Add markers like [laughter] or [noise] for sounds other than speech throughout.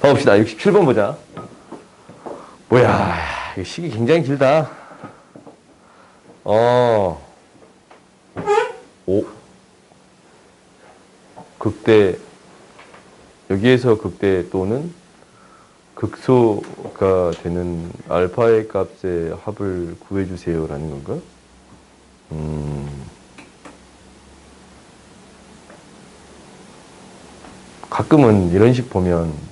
봐봅시다. 67번 보자. 뭐야, 이 식이 굉장히 길다. 어, 오, 극대, 여기에서 극대 또는 극소가 되는 알파의 값의 합을 구해주세요라는 건가? 음, 가끔은 이런 식 보면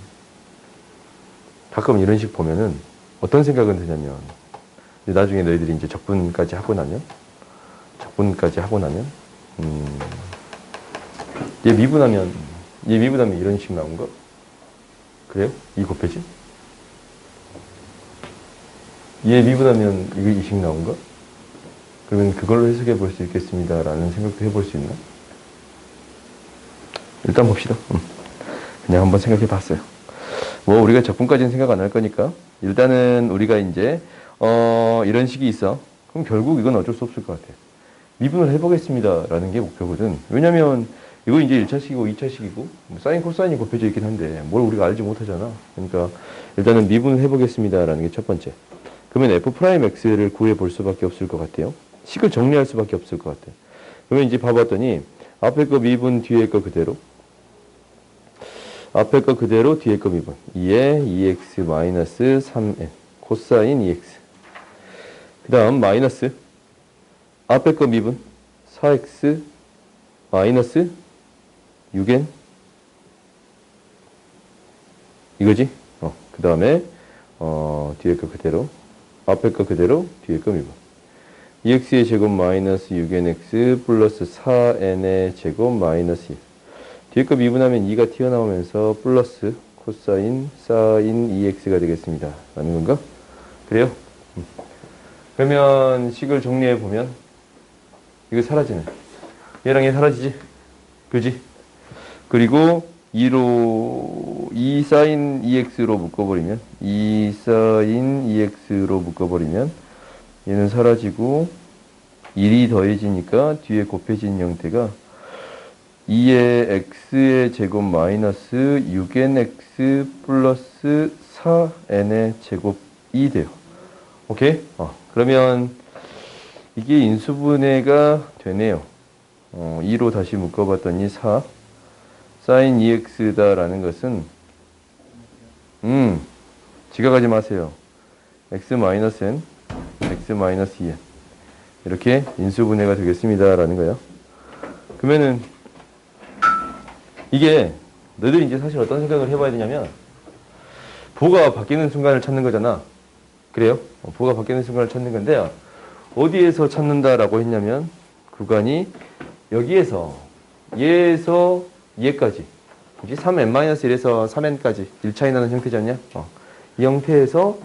가끔 이런 식 보면은 어떤 생각은 드냐면 나중에 너희들이 이제 적분까지 하고 나면 적분까지 하고 나면 음, 얘 미분하면 얘 미분하면 이런 식 나온 거 그래요? 이 곱해지? 얘 미분하면 이거 이식 나온 거? 그러면 그걸로 해석해 볼 수 있겠습니다 라는 생각도 해볼 수 있나? 일단 봅시다. 음. 그냥 한번 생각해 봤어요. 뭐 우리가 적분까지는 생각 안 할 거니까 일단은 우리가 이제 어 이런 식이 있어. 그럼 결국 이건 어쩔 수 없을 것 같아. 미분을 해보겠습니다라는 게 목표거든. 왜냐면 이거 이제 1차식이고 2차식이고 뭐 사인 코사인이 곱해져 있긴 한데 뭘 우리가 알지 못하잖아. 그러니까 일단은 미분을 해보겠습니다라는 게 첫 번째. 그러면 f 프라임 x를 구해 볼 수밖에 없을 것 같아요. 식을 정리할 수밖에 없을 것 같아. 그러면 이제 봐봤더니 앞에 거 미분 뒤에 거 그대로 앞에 거 그대로 뒤에 거 미분. 2에 2x 마이너스 3n 코사인 2x 그 다음 마이너스 앞에 거 미분. 4x 마이너스 6n 이거지? 어, 그 다음에 어, 뒤에 거 그대로 앞에 거 그대로 뒤에 거 미분. 2x의 제곱 마이너스 6nx 플러스 4n의 제곱 마이너스 1 거 미분하면 2가 튀어나오면서 플러스 코사인 사인 2x가 되겠습니다. 라는 건가? 그래요? 음. 그러면 식을 정리해 보면 이거 사라지네. 얘랑 얘 사라지지? 그지? 그리고 2로 2 사인 2x로 묶어버리면 2 사인 2x로 묶어버리면 얘는 사라지고 1이 더해지니까 뒤에 곱해진 형태가 2의 x의 제곱 마이너스 6nx 플러스 4n의 제곱이 돼요. 오케이? 어, 그러면 이게 인수분해가 되네요. 어, 2로 다시 묶어봤더니 4 사인 2x다라는 것은 음 지각하지 마세요. x 마이너스 n x 마이너스 2n 이렇게 인수분해가 되겠습니다라는 거예요. 그러면은 이게 너희들이 이제 사실 어떤 생각을 해봐야 되냐면 보가 바뀌는 순간을 찾는 거잖아. 그래요? 어, 보가 바뀌는 순간을 찾는 건데 어디에서 찾는다라고 했냐면 구간이 여기에서 얘에서 얘까지 그지 3n-1에서 3n까지 1차이 나는 형태지 않냐? 어. 이 형태에서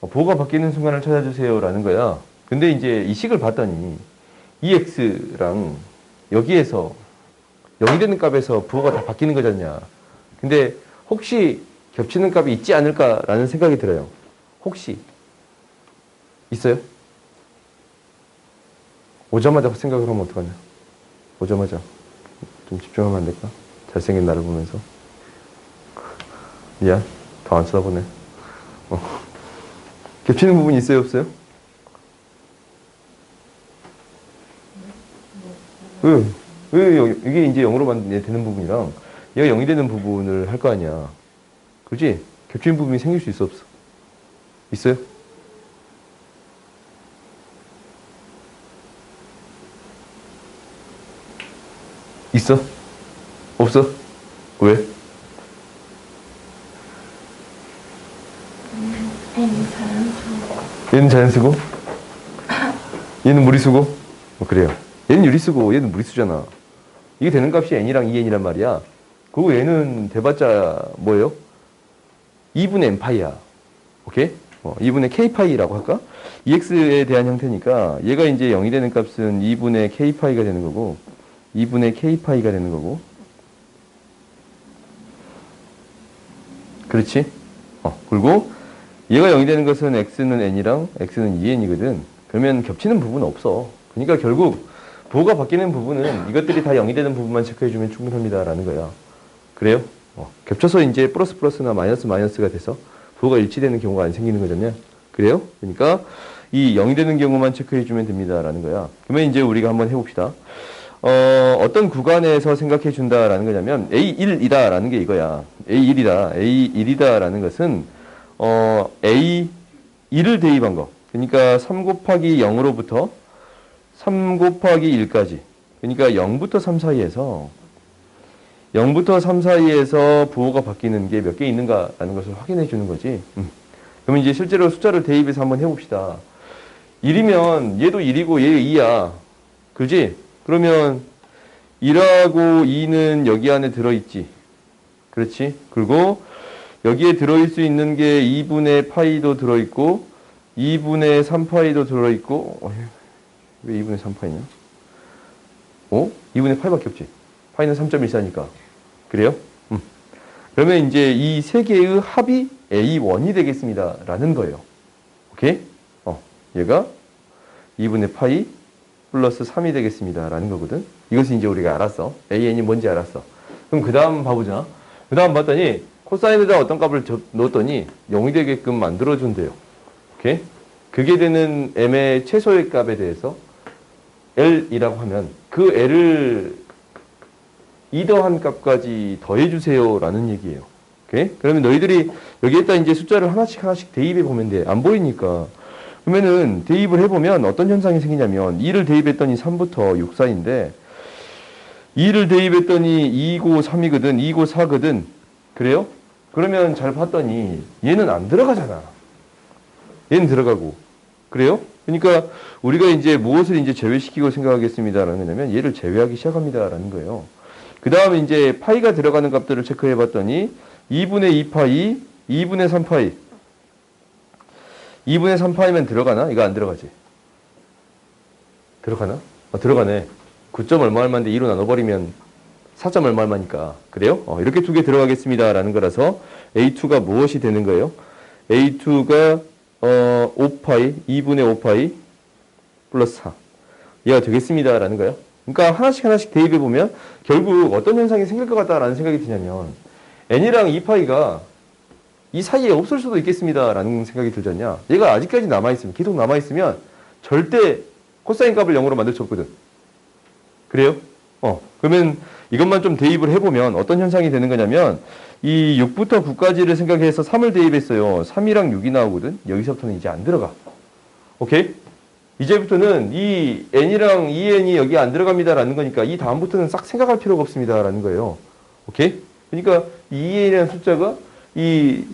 어, 보가 바뀌는 순간을 찾아주세요 라는 거야. 근데 이제 이 식을 봤더니 EX랑 여기에서 0이 되는 값에서 부호가 다 바뀌는 거잖냐. 근데 혹시 겹치는 값이 있지 않을까라는 생각이 들어요. 혹시 있어요? 오자마자 생각을 하면 어떡하냐. 오자마자 좀 집중하면 안 될까? 잘생긴 나를 보면서 미안 더 안 쳐다보네. 어. 겹치는 부분이 있어요 없어요? 응. 왜 여- 이게 이제 0으로 만 되는 부분이랑 얘가 0이 되는 부분을 할 거 아니야. 그지? 겹치는 부분이 생길 수 있어 없어? 있어요? 있어? 없어? 왜? 얘는 자연수고 얘는 무리수고 뭐 그래요 얘는 유리수고 얘는 무리수잖아 이게 되는 값이 n이랑 2n이란 말이야 그리고 얘는 대봤자 뭐예요? 2분의 n파이야 오케이? 어, 2분의 k파이라고 할까? ex에 대한 형태니까 얘가 이제 0이 되는 값은 2분의 k파이가 되는 거고 2분의 k파이가 되는 거고 그렇지? 어, 그리고 얘가 0이 되는 것은 x는 n이랑 x는 2n이거든. 그러면 겹치는 부분은 없어. 그러니까 결국 부호가 바뀌는 부분은 이것들이 다 0이 되는 부분만 체크해주면 충분합니다라는 거야. 그래요? 어, 겹쳐서 이제 플러스 플러스나 마이너스 마이너스가 돼서 부호가 일치되는 경우가 안 생기는 거잖아요. 그래요? 그러니까 이 0이 되는 경우만 체크해 주면 됩니다라는 거야. 그러면 이제 우리가 한번 해봅시다. 어, 어떤 구간에서 생각해 준다라는 거냐면 A1이다라는 게 이거야. A1이다. A1이다라는 것은 어, A1을 대입한 거. 그러니까 3 곱하기 0으로부터 3 곱하기 1까지. 그러니까 0부터 3 사이에서 0부터 3 사이에서 부호가 바뀌는 게 몇 개 있는가라는 것을 확인해 주는 거지. 음. 그러면 이제 실제로 숫자를 대입해서 한번 해봅시다. 1이면 얘도 1이고 얘 2야. 그지? 그러면 1하고 2는 여기 안에 들어있지. 그렇지? 그리고 여기에 들어있을 수 있는 게 2분의 파이도 들어있고 2분의 3파이도 들어있고 왜 2분의 3파이냐? 어? 2분의 8밖에 없지. 파이는 3.14니까. 그래요? 음. 그러면 이제 이 세 개의 합이 A1이 되겠습니다. 라는 거예요. 오케이? 어, 얘가 2분의 파이 플러스 3이 되겠습니다. 라는 거거든. 이것은 이제 우리가 알았어. AN이 뭔지 알았어. 그럼 그 다음 봐보자. 그 다음 봤더니 코사인에다 어떤 값을 접- 넣었더니 0이 되게끔 만들어준대요. 오케이? 그게 되는 m의 최소의 값에 대해서 L이라고 하면 그 L을 이더한 값까지 더해주세요. 라는 얘기예요. 오케이? 그러면 너희들이 여기에다 이제 숫자를 하나씩 하나씩 대입해 보면 돼. 안 보이니까. 그러면은 대입을 해보면 어떤 현상이 생기냐면 2를 대입했더니 3부터 6 사이인데 2를 대입했더니 2고 3이거든 2고 4거든 그래요? 그러면 잘 봤더니 얘는 안 들어가잖아 얘는 들어가고 그래요? 그러니까 우리가 이제 무엇을 이제 제외시키고 생각하겠습니다라는 거냐면 얘를 제외하기 시작합니다라는 거예요 그 다음에 이제 파이가 들어가는 값들을 체크해 봤더니 2분의 2파이 2분의 3파이 2분의 3파이면 들어가나? 이거 안 들어가지? 들어가나? 어, 들어가네. 9점 얼마 얼마인데 2로 나눠버리면 4점 얼마 얼마니까. 그래요? 어, 이렇게 두 개 들어가겠습니다. 라는 거라서 A2가 무엇이 되는 거예요? A2가 어, 5파이, 2분의 5파이 플러스 4. 얘가 되겠습니다. 라는 거예요. 그러니까 하나씩 하나씩 대입해 보면 결국 어떤 현상이 생길 것 같다라는 생각이 드냐면 n이랑 2파이가 이 사이에 없을 수도 있겠습니다 라는 생각이 들잖냐. 얘가 아직까지 남아있으면, 계속 남아있으면 절대 코사인 값을 0으로 만들 수 없거든. 그래요? 어, 그러면 이것만 좀 대입을 해보면 어떤 현상이 되는 거냐면 이 6부터 9까지를 생각해서 3을 대입했어요. 3이랑 6이 나오거든. 여기서부터는 이제 안 들어가. 오케이? 이제부터는 이 n이랑 2n이 여기 안 들어갑니다라는 거니까 이 다음부터는 싹 생각할 필요가 없습니다라는 거예요. 오케이? 그러니까 이 2n이라는 숫자가 이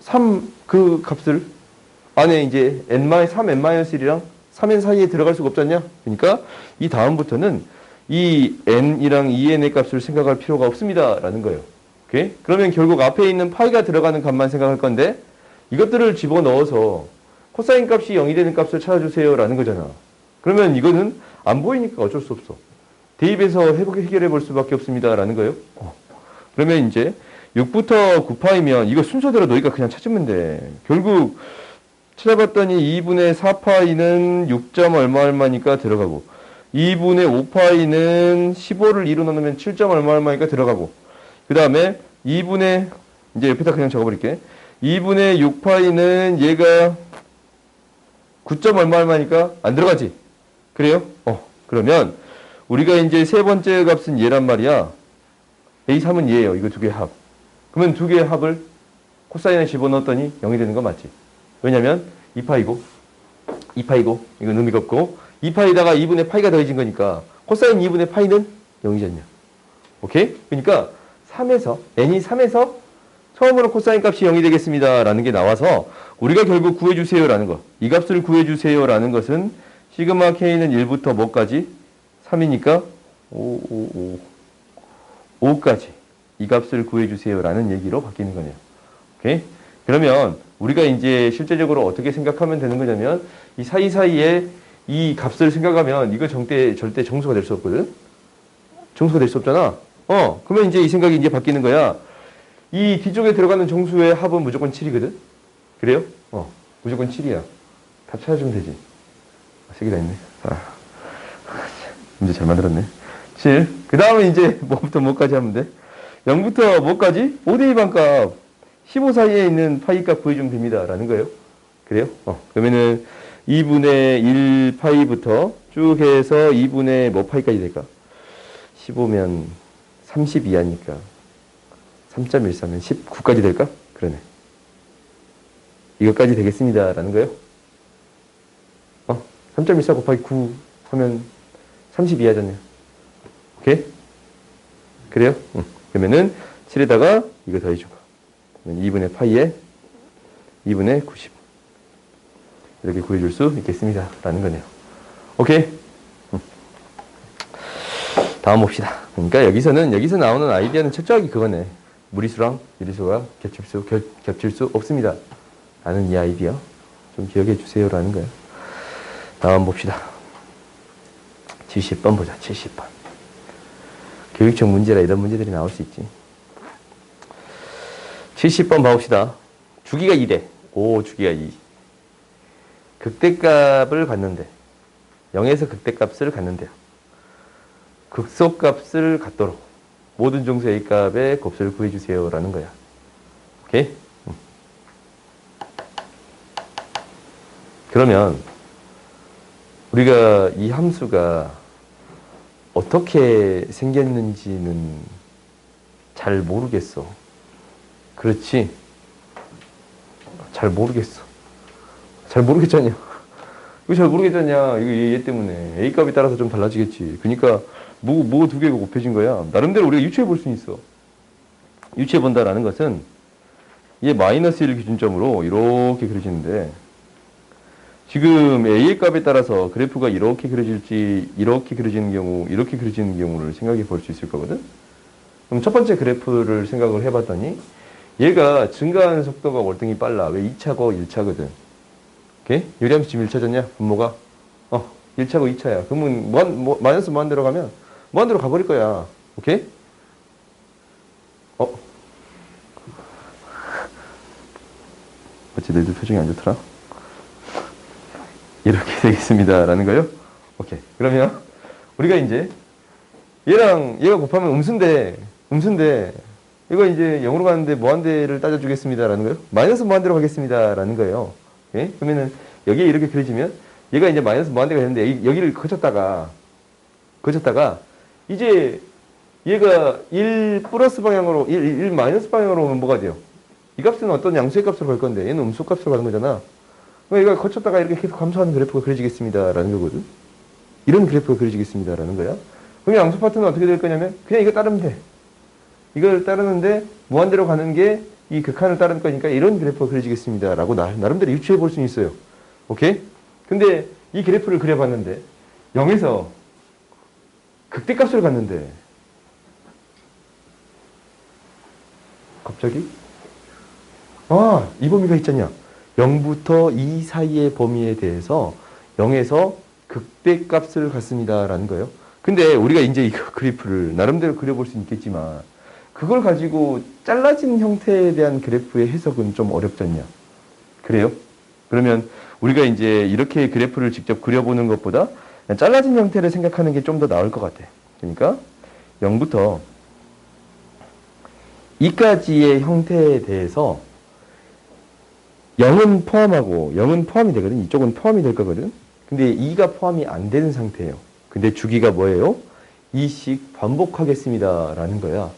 3 그 값을 안에 이제 n-3, n-1이랑 3n 사이에 들어갈 수가 없잖냐? 그러니까 이 다음부터는 이 n이랑 2n의 값을 생각할 필요가 없습니다 라는 거예요. 오케이? 그러면 결국 앞에 있는 파이가 들어가는 값만 생각할 건데 이것들을 집어넣어서 코사인 값이 0이 되는 값을 찾아주세요 라는 거잖아. 그러면 이거는 안 보이니까 어쩔 수 없어. 대입해서 해결해 볼 수밖에 없습니다 라는 거예요. 어. 그러면 이제 6부터 9파이면 이거 순서대로 너희가 그냥 찾으면 돼. 결국 찾아봤더니 2분의 4파이는 6점 얼마 얼마니까 들어가고 2분의 5파이는 15를 2로 나누면 7점 얼마 얼마니까 들어가고 그 다음에 2분의 이제 옆에다 그냥 적어버릴게. 2분의 6파이는 얘가 9점 얼마 얼마니까 안 들어가지. 그래요? 어 그러면 우리가 이제 세 번째 값은 얘란 말이야. A3은 얘예요. 이거 두 개 합. 그러면 두 개의 합을 코사인에 집어넣었더니 0이 되는 거 맞지? 왜냐면 2파이고 2파이고 이건 의미가 없고 2파이다가 2분의 파이가 더해진 거니까 코사인 2분의 파이는 0이잖냐 오케이? 그러니까 3에서 n이 3에서 처음으로 코사인 값이 0이 되겠습니다 라는 게 나와서 우리가 결국 구해주세요 라는 거이 값을 구해주세요 라는 것은 시그마 k는 1부터 뭐까지? 3이니까 5, 5, 5 5까지 이 값을 구해주세요 라는 얘기로 바뀌는 거네요 오케이? 그러면 우리가 이제 실제적으로 어떻게 생각하면 되는 거냐면 이 사이사이에 이 값을 생각하면 이거 절대 절대 정수가 될 수 없거든. 정수가 될 수 없잖아. 어, 그러면 이제 이 생각이 이제 바뀌는 거야. 이 뒤쪽에 들어가는 정수의 합은 무조건 7이거든. 그래요? 어, 무조건 7이야. 답 찾아주면 되지. 아, 세개 다 있네. 아, 문제 잘 만들었네. 7. 그 다음에 이제 [laughs] 뭐부터 뭐까지 하면 돼? 0부터 뭐까지? 5대2 반값 15 사이에 있는 파이 값 구해주면 됩니다. 라는 거예요. 그래요? 어, 그러면은 2분의 1 파이부터 쭉 해서 2분의 뭐 파이까지 될까? 15면 32 하니까 3.14면 19까지 될까? 그러네. 이것까지 되겠습니다. 라는 거예요. 어, 3.14 곱하기 9 하면 32 하잖아요. 오케이? 그래요? 응. 그러면은 7에다가 이거 더해주고. 그러면 2분의 파이에 2분의 90. 이렇게 구해줄 수 있겠습니다. 라는 거네요. 오케이? 응. 다음 봅시다. 그러니까 여기서는, 여기서 나오는 아이디어는 철저하게 그거네. 무리수랑 유리수가 겹칠 수, 겹, 겹칠 수 없습니다. 라는 이 아이디어. 좀 기억해 주세요. 라는 거예요. 다음 봅시다. 70번 보자. 70번. 교육청 문제라 이런 문제들이 나올 수 있지. 70번 봐봅시다. 주기가 2래. 오, 주기가 2. 극대값을 갖는데 0에서 극대값을 갖는데요. 극소값을 갖도록 모든 정수 A값의 곱수를 구해주세요. 라는 거야. 오케이? 음. 그러면 우리가 이 함수가 어떻게 생겼는지는 잘 모르겠어. 그렇지? 잘 모르겠어. 잘 모르겠잖냐. 이거 잘 모르겠잖냐. 이거 얘, 얘 때문에. A 값에 따라서 좀 달라지겠지. 그러니까 뭐, 뭐 두 개가 곱해진 거야. 나름대로 우리가 유추해 볼수 있어. 유추해 본다라는 것은 얘 마이너스 1 기준점으로 이렇게 그려지는데 지금 A의 값에 따라서 그래프가 이렇게 그려질지 이렇게 그려지는 경우 이렇게 그려지는 경우를 생각해 볼 수 있을 거거든. 그럼 첫 번째 그래프를 생각을 해봤더니 얘가 증가하는 속도가 월등히 빨라. 왜 2차고 1차거든. 오케이? 요리함수 지금 1차졌냐? 분모가? 어, 1차고 2차야. 그러면 뭐, 뭐, 마이너스 무한대로 가면 무한대로 가버릴 거야. 오케이? 어? 어찌 너희들 표정이 안 좋더라? 이렇게 [laughs] 되겠습니다. 라는 거요? 오케이. 그러면 우리가 이제 얘랑 얘가 곱하면 음수인데, 음수인데, 이거 이제 0으로 가는데 무한대를 따져주겠습니다. 라는 거예요. 마이너스 무한대로 가겠습니다. 라는 거예요. 오케이? 그러면은 여기에 이렇게 그려지면 얘가 이제 마이너스 무한대가 되는데 이- 여기를 거쳤다가, 거쳤다가 이제 얘가 1 플러스 방향으로, 1, 1 마이너스 방향으로 오면 뭐가 돼요? 이 값은 어떤 양수의 값으로 갈 건데 얘는 음수 값으로 가는 거잖아. 그러니까 얘가 거쳤다가 이렇게 계속 감소하는 그래프가 그려지겠습니다. 라는 거거든. 이런 그래프가 그려지겠습니다. 라는 거야. 그럼 양수 파트는 어떻게 될 거냐면 그냥 이거 따르면 돼. 이걸 따르는데 무한대로 가는 게 이 극한을 따르는 거니까 이런 그래프가 그려지겠습니다. 라고 나, 나름대로 유추해 볼 수는 있어요. 오케이? 근데 이 그래프를 그려봤는데 0에서 극대값을 갔는데 갑자기 아, 이 범위가 있잖냐. 0부터 2 사이의 범위에 대해서 0에서 극대값을 갖습니다. 라는 거예요. 근데 우리가 이제 이 [laughs] 그래프를 나름대로 그려볼 수 있겠지만 그걸 가지고 잘라진 형태에 대한 그래프의 해석은 좀 어렵지 않냐. 그래요? 그러면 우리가 이제 이렇게 그래프를 직접 그려보는 것보다 잘라진 형태를 생각하는 게 좀 더 나을 것 같아. 그러니까 0부터 2까지의 형태에 대해서 0은 포함하고 0은 포함이 되거든. 이쪽은 포함이 될 거거든. 근데 2가 포함이 안 되는 상태예요. 근데 주기가 뭐예요? 2씩 반복하겠습니다. 라는 거야.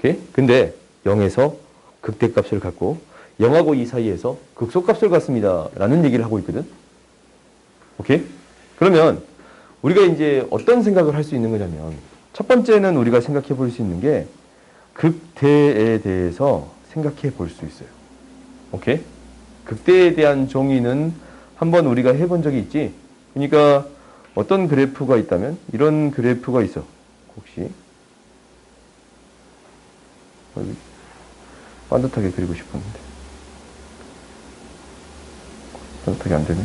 오케이? 근데 0에서 극대값을 갖고 0하고 2 사이에서 극소값을 갖습니다. 라는 얘기를 하고 있거든. 오케이? 그러면 우리가 이제 어떤 생각을 할 수 있는 거냐면 첫 번째는 우리가 생각해 볼 수 있는 게 극대에 대해서 생각해 볼 수 있어요. 오케이? 극대에 대한 정의는 한번 우리가 해본 적이 있지. 그러니까 어떤 그래프가 있다면 이런 그래프가 있어. 혹시 반듯하게 그리고 싶었는데 반듯하게 안 되네.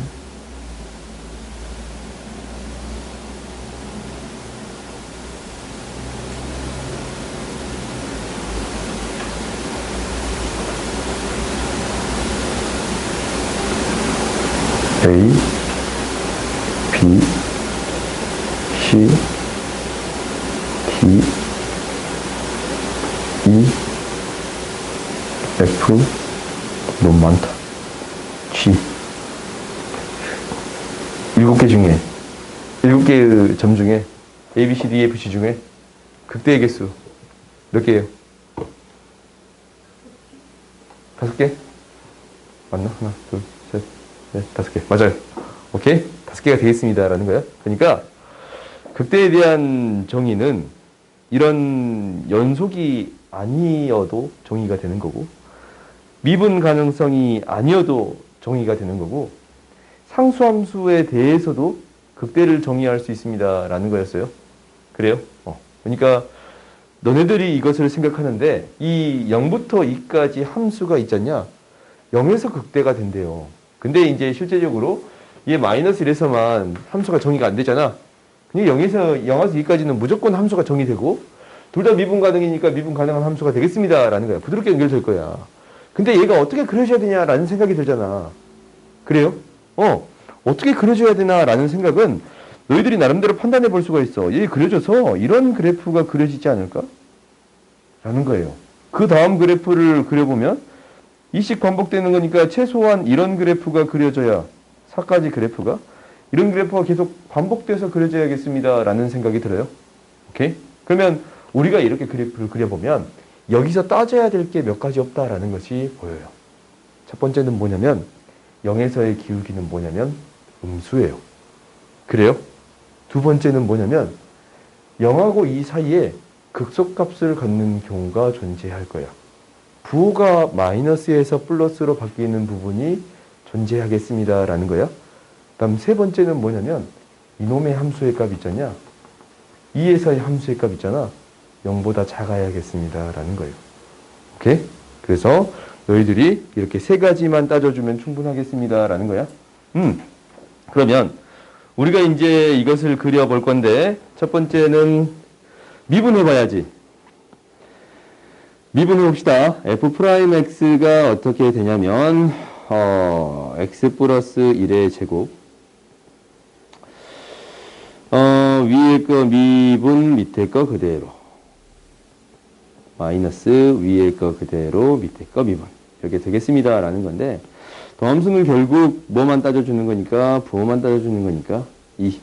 A, B, C, D, E, F, 너무 많다. G. 일곱 개 중에, 일곱 점 중에, A, B, C, D, E, F, G 중에 극대의 개수 몇 개예요? 다섯 개? 맞나? 하나, 둘, 셋, 넷, 다섯 개. 맞아요. 오케이? 다섯 개가 되겠습니다. 라는 거야. 그러니까, 극대에 대한 정의는 이런 연속이 아니어도 정의가 되는 거고, 미분 가능성이 아니어도 정의가 되는 거고, 상수함수에 대해서도 극대를 정의할 수 있습니다. 라는 거였어요. 그래요? 어. 그러니까, 너네들이 이것을 생각하는데, 이 0부터 2까지 함수가 있잖냐? 0에서 극대가 된대요. 근데 이제 실제적으로 얘 마이너스 1에서만 함수가 정의가 안 되잖아. 근데 0에서 0에서 2까지는 무조건 함수가 정의되고 둘 다 미분 가능이니까 미분 가능한 함수가 되겠습니다라는 거야. 부드럽게 연결될 거야. 근데 얘가 어떻게 그려져야 되냐라는 생각이 들잖아. 그래요? 어. 어떻게 그려줘야 되나라는 생각은 너희들이 나름대로 판단해 볼 수가 있어. 얘 그려져서 이런 그래프가 그려지지 않을까? 라는 거예요. 그 다음 그래프를 그려보면 이식 반복되는 거니까 최소한 이런 그래프가 그려져야 4가지 그래프가 이런 그래프가 계속 반복돼서 그려져야겠습니다 라는 생각이 들어요 오케이? 그러면 우리가 이렇게 그래프를 그려보면 여기서 따져야 될 게 몇 가지 없다라는 것이 보여요 첫 번째는 뭐냐면 0에서의 기울기는 뭐냐면 음수예요 그래요? 두 번째는 뭐냐면 0하고 2 사이에 극소값을 갖는 경우가 존재할 거야 부호가 마이너스에서 플러스로 바뀌는 부분이 존재하겠습니다라는 거야. 그다음 세 번째는 뭐냐면 이놈의 함수의 값 있잖냐? 2에서의 함수의 값 있잖아. 0보다 작아야겠습니다라는 거예요. 오케이? 그래서 너희들이 이렇게 세 가지만 따져주면 충분하겠습니다라는 거야. 음. 그러면 우리가 이제 이것을 그려볼 건데 첫 번째는 미분해 봐야지. 미분해 봅시다. f 프라임 x가 어떻게 되냐면 어, x 플러스 1의 제곱 어, 위에 거 미분 밑에 거 그대로 마이너스 위에 거 그대로 밑에 거 미분 이렇게 되겠습니다 라는 건데 더함수는 결국 뭐만 따져주는 거니까 부호만 따져주는 거니까 이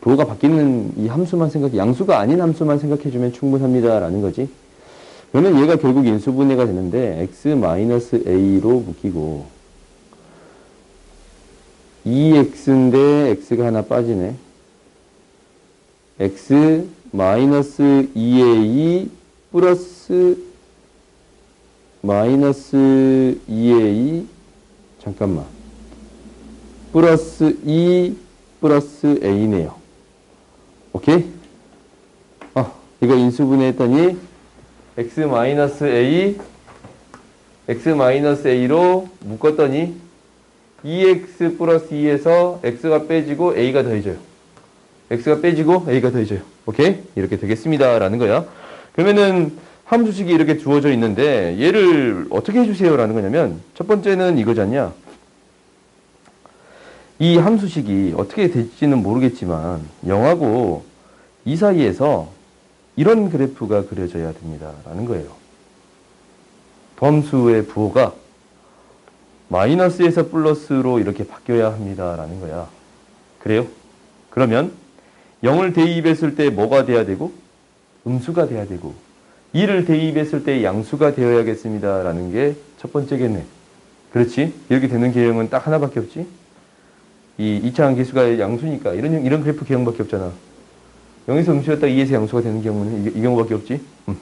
부호가 바뀌는 이 함수만 생각해 양수가 아닌 함수만 생각해주면 충분합니다 라는 거지 그러면 얘가 결국 인수분해가 되는데 x-a로 묶이고 2x인데 x가 하나 빠지네. x 마이너스 2a 플러스 마이너스 2a 잠깐만 플러스 2 플러스 a네요. 오케이? 어, 이거 인수분해했더니 x 마이너스 a x 마이너스 a로 묶었더니 2x 플러스 2에서 x가 빼지고 a가 더해져요. x가 빼지고 a가 더해져요. 오케이? 이렇게 되겠습니다. 라는 거야. 그러면은 함수식이 이렇게 주어져 있는데 얘를 어떻게 해주세요? 라는 거냐면 첫 번째는 이거잖냐. 이 함수식이 어떻게 될지는 모르겠지만 0하고 2 사이에서 이런 그래프가 그려져야 됩니다. 라는 거예요. 범수의 부호가 마이너스에서 플러스로 이렇게 바뀌어야 합니다. 라는 거야. 그래요? 그러면 0을 대입했을 때 뭐가 돼야 되고 음수가 돼야 되고 2를 대입했을 때 양수가 되어야겠습니다. 라는 게 첫 번째겠네. 그렇지? 이렇게 되는 개형은 딱 하나밖에 없지? 이 이차항 개수가 양수니까 이런 이런 그래프 개형밖에 없잖아. 0에서 음수였다 2에서 양수가 되는 경우는 이, 이 경우밖에 없지. 음.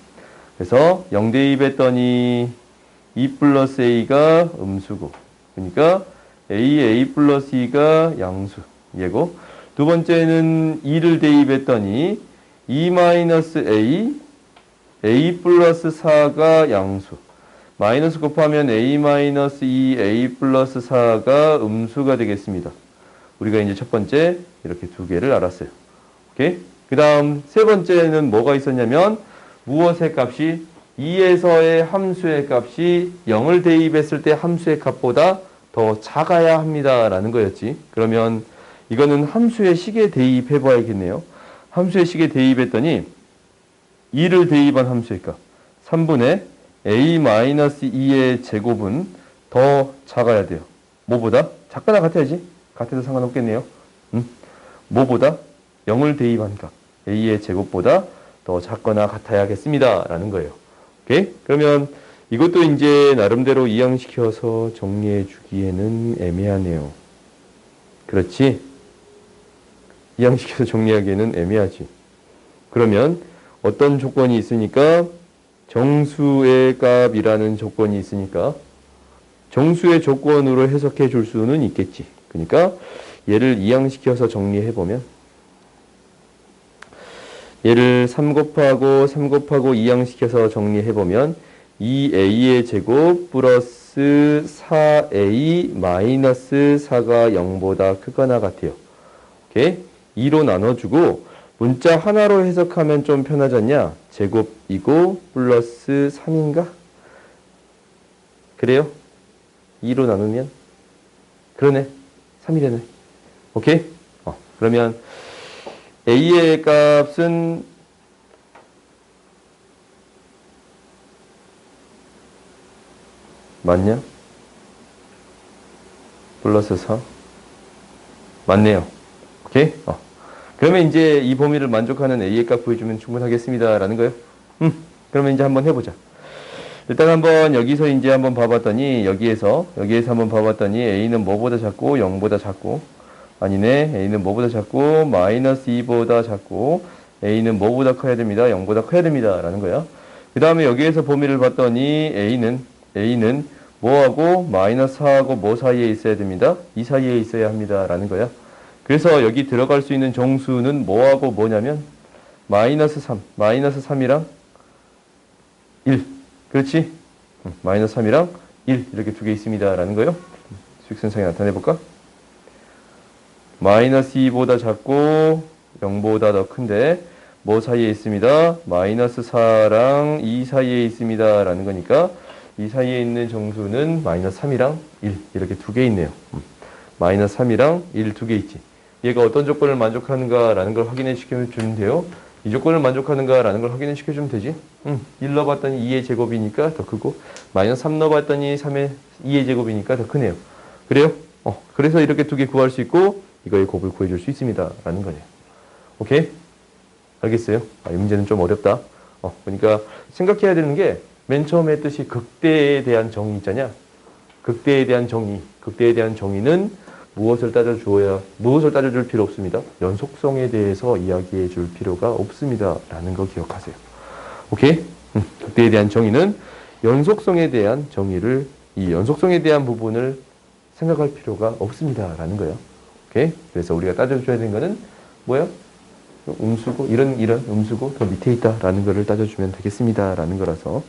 그래서 0 대입했더니 2 플러스 a가 음수고 그러니까 a a 플러스 2가 양수 얘고 두 번째는 2를 대입했더니 2 마이너스 a a 플러스 4가 양수 마이너스 곱하면 a 마이너스 2 a 플러스 4가 음수가 되겠습니다. 우리가 이제 첫 번째 이렇게 두 개를 알았어요. 오케이? 그 다음 세 번째는 뭐가 있었냐면 무엇의 값이 2에서의 함수의 값이 0을 대입했을 때 함수의 값보다 더 작아야 합니다. 라는 거였지. 그러면 이거는 함수의 식에 대입해 봐야겠네요. 함수의 식에 대입했더니 2를 대입한 함수의 값. 3분의 a-2의 제곱은 더 작아야 돼요. 뭐보다? 작거나 같아야지. 같아도 상관없겠네요. 음? 뭐보다? 0을 대입한 값. a의 제곱보다 더 작거나 같아야겠습니다. 라는 거예요. 오케이? 그러면 이것도 이제 나름대로 이양시켜서 정리해 주기에는 애매하네요. 그렇지? 이양시켜서 정리하기에는 애매하지. 그러면 어떤 조건이 있으니까 정수의 값이라는 조건이 있으니까 정수의 조건으로 해석해 줄 수는 있겠지. 그러니까 얘를 이양시켜서 정리해 보면 얘를 3 곱하고 3 곱하고 이양시켜서 정리해 보면 2a의 제곱 플러스 4a 마이너스 4가 0보다 크거나 같아요. 오케이? 2로 나눠주고 문자 하나로 해석하면 좀 편하지 않냐? 제곱이고 플러스 3인가? 그래요? 2로 나누면? 그러네. 3이래네. 오케이? 어, 그러면 a의 값은 맞냐? 플러스 4 맞네요. 오케이? 어. 그러면 이제 이 범위를 만족하는 a의 값 보여주면 충분하겠습니다. 라는 거예요. 음, 그러면 이제 한번 해보자. 일단 한번 여기서 이제 한번 봐봤더니 여기에서 여기에서 한번 봐봤더니 a는 뭐보다 작고 0보다 작고 아니네 a는 뭐보다 작고 마이너스 2보다 작고 a는 뭐보다 커야 됩니다 0보다 커야 됩니다 라는 거야 그 다음에 여기에서 범위를 봤더니 a는 a는 뭐하고 마이너스 4하고 뭐 사이에 있어야 됩니다 이 사이에 있어야 합니다 라는 거야 그래서 여기 들어갈 수 있는 정수는 뭐하고 뭐냐면 마이너스 3 마이너스 3이랑 1 그렇지? 음, 마이너스 3이랑 1 이렇게 두 개 있습니다 라는 거예요? 수익선상에 나타내 볼까? 마이너스 2보다 작고 0보다 더 큰데 뭐 사이에 있습니다? 마이너스 4랑 2 사이에 있습니다 라는 거니까 이 사이에 있는 정수는 마이너스 3이랑 1 이렇게 두 개 있네요. 음, 마이너스 3이랑 1 두 개 있지 얘가 어떤 조건을 만족하는가 라는 걸 확인해 시켜주면 돼요. 이 조건을 만족하는가 라는 걸 확인해 시켜주면 되지. 음, 1 넣어봤더니 2의 제곱이니까 더 크고 마이너스 3 넣어봤더니 3의 2의 제곱이니까 더 크네요. 그래요? 어, 그래서 이렇게 두 개 구할 수 있고 이거의 곱을 구해줄 수 있습니다 라는 거네요. 오케이? 알겠어요? 아, 이 문제는 좀 어렵다. 어, 그러니까 생각해야 되는 게 맨 처음에 했듯이 극대에 대한 정의 있잖냐 극대에 대한 정의. 극대에 대한 정의는 무엇을 따져주어야 무엇을 따져줄 필요 없습니다 연속성에 대해서 이야기해 줄 필요가 없습니다 라는 거 기억하세요 오케이? 음, 극대에 대한 정의는 연속성에 대한 정의를 이 연속성에 대한 부분을 생각할 필요가 없습니다 라는 거예요 오케이? 그래서 우리가 따져줘야 되는 거는 뭐야? 음수고 이런 이런 음수고 더 밑에 있다 라는 거를 따져주면 되겠습니다 라는 거라서